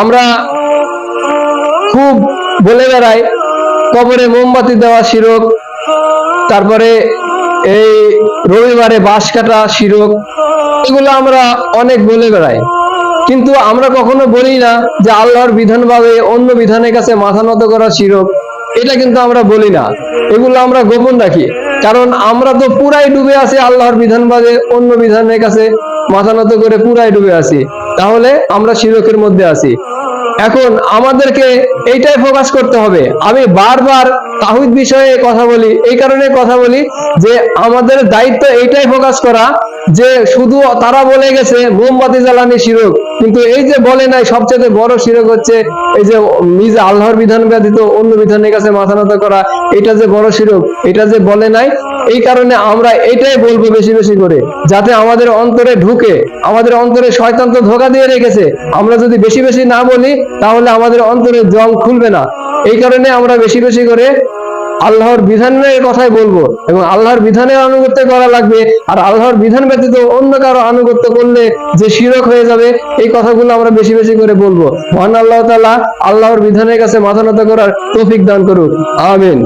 আমরা খুব বলে বেড়াই, কবরে মোমবাতি দেওয়া শিরক, তারপরে এই রবিবারে বাঁশ কাটা শিরক, এগুলো আমরা অনেক বলে বেড়াই। কিন্তু আমরা কখনো বলি না যে আল্লাহর বিধানভাবে অন্য বিধানের কাছে মাথা নত করা শিরক, এটা কিন্তু আমরা বলি না। এগুলো আমরা গোপন রাখি। কারণ আমরা তো পুরাই ডুবে আছি আল্লাহর বিধানভাবে, অন্য বিধানের কাছে মাথা নত করে পুরাই ডুবে আছি। তাহলে আমরা শিরকের মধ্যে আছি। এখন আমাদেরকে এইটাই ফোকাস করতে হবে। আমি বারবার তাহিদ বিষয়ে কথা বলি, এই কারণে কথা বলি যে আমাদের দায়িত্ব এইটাই ফোকাস করা যে শুধু তারা বলে গেছে, মোমবাতি জ্বালানি শিরক, কিন্তু এই যে বলে নাই, সবচেয়ে বড় শিরক হচ্ছে এই যে নিজে আল্লাহর বিধান ব্যতীত অন্য বিধানের কাছে মাথা নত করা, এটা যে বড় শিরক, এটা যে বলে নাই, এই কারণে আমরা এটাই বলব বেশি বেশি করে, যাতে আমাদের অন্তরে ঢুকে, আমাদের অন্তরে শয়তান তো ধোকা দিয়ে রেখেছে, আমরা যদি বেশি বেশি না বলি, তাহলে আমাদের অন্তরে জং খুলবে না। এই কারণে আমরা বেশি বেশি করে আল্লাহর বিধানের কথাই বলব এবং আল্লাহর বিধানের আনুগত্য করা লাগবে। আর আল্লাহর বিধান ব্যতীত অন্য কারও আনুগত্য করলে যে শিরক হয়ে যাবে, এই কথাগুলো আমরা বেশি বেশি করে বলব। মহান আল্লাহ তালা আল্লাহর বিধানের কাছে মাথা নত করার তৌফিক দান করুক। আমিন।